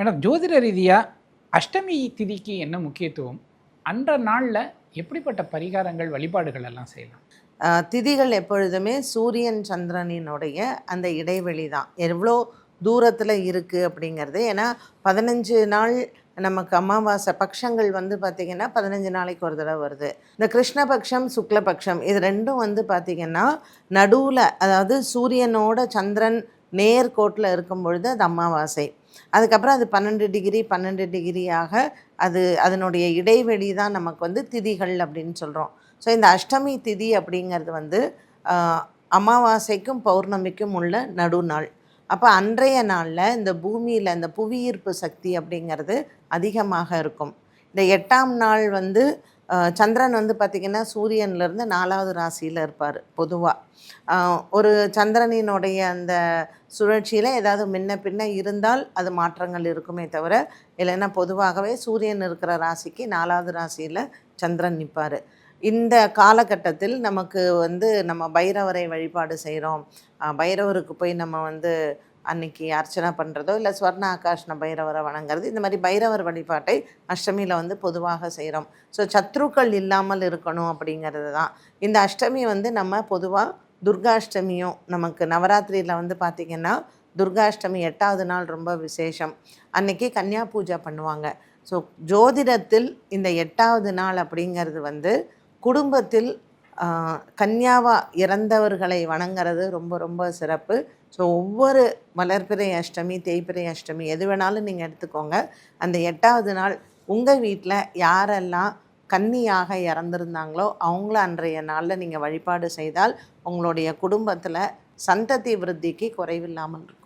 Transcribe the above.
Madam ஜோதிட ரீதியாக அஷ்டமி திதிக்கு என்ன முக்கியத்துவம்? அன்ற நாளில் எப்படிப்பட்ட பரிகாரங்கள் வழிபாடுகள் எல்லாம் செய்யலாம்? திதிகள் எப்பொழுதுமே சூரியன் சந்திரனினுடைய அந்த இடைவெளி தான். எவ்வளோ தூரத்தில் இருக்குது அப்படிங்கிறது. ஏன்னா பதினஞ்சு நாள் நமக்கு அமாவாசை பட்சங்கள் வந்து பார்த்திங்கன்னா பதினஞ்சு நாளைக்கு ஒரு தடவை வருது. இந்த கிருஷ்ணபக்ஷம் சுக்லபக்ஷம் இது ரெண்டும் வந்து பார்த்திங்கன்னா நடுவில் அதாவது சூரியனோட சந்திரன் நேர்கோட்டில் இருக்கும் பொழுது அது அமாவாசை. அதுக்கப்புறம் அது பன்னெண்டு டிகிரி பன்னெண்டு டிகிரியாக அது அதனுடைய இடைவெளி தான் நமக்கு வந்து திதிகள் அப்படின்னு சொல்கிறோம் ஸோ இந்த அஷ்டமி திதி அப்படிங்கிறது வந்து அமாவாசைக்கும் பௌர்ணமிக்கும் உள்ள நடுநாள். அப்போ அன்றைய நாளில் இந்த பூமியில் இந்த புவியீர்ப்பு சக்தி அப்படிங்கிறது அதிகமாக இருக்கும். இந்த எட்டாம் நாள் வந்து சந்திரன் வந்து பார்த்திங்கன்னா சூரியன்லேருந்து நாலாவது ராசியில் இருப்பார் பொதுவாக ஒரு சந்திரனினுடைய அந்த சுழற்சியில் ஏதாவது முன்ன பின்ன இருந்தால் அது மாற்றங்கள் இருக்குமே தவிர இல்லைன்னா பொதுவாகவே சூரியன் இருக்கிற ராசிக்கு நாலாவது ராசியில் சந்திரன் நிற்பார் இந்த காலகட்டத்தில் நமக்கு வந்து நம்ம பைரவரை வழிபாடு செய்கிறோம் பைரவருக்கு போய் நம்ம வந்து அன்னைக்கு அர்ச்சனை பண்ணுறதோ இல்லை ஸ்வர்ண ஆகாஷ்ண பைரவரை வணங்குறது இந்த மாதிரி பைரவர் வழிபாட்டை அஷ்டமியில் வந்து பொதுவாக செய்கிறோம் ஸோ சத்ருக்கள் இல்லாமல் இருக்கணும் அப்படிங்கிறது தான். இந்த அஷ்டமி வந்து நம்ம பொதுவாக துர்காஷ்டமியும் நமக்கு நவராத்திரியில் வந்து பார்த்திங்கன்னா துர்காஷ்டமி எட்டாவது நாள் ரொம்ப விசேஷம். அன்னைக்கு கன்னியா பூஜை பண்ணுவாங்க. ஸோ ஜோதிடத்தில் இந்த எட்டாவது நாள் அப்படிங்கிறது வந்து குடும்பத்தில் கன்யாவாக இறந்தவர்களை வணங்குறது ரொம்ப ரொம்ப சிறப்பு. ஸோ ஒவ்வொரு மலர்பிறை அஷ்டமி தேய்பிறை அஷ்டமி எது வேணாலும் நீங்கள் எடுத்துக்கோங்க. அந்த எட்டாவது நாள் உங்கள் வீட்டில் யாரெல்லாம் கன்னியாக இறந்துருந்தாங்களோ அவங்கள அன்றைய நாளில் நீங்கள் வழிபாடு செய்தால் உங்களுடைய குடும்பத்தில் சந்ததி விருத்திக்கு குறைவில்லாமல் இருக்கும்.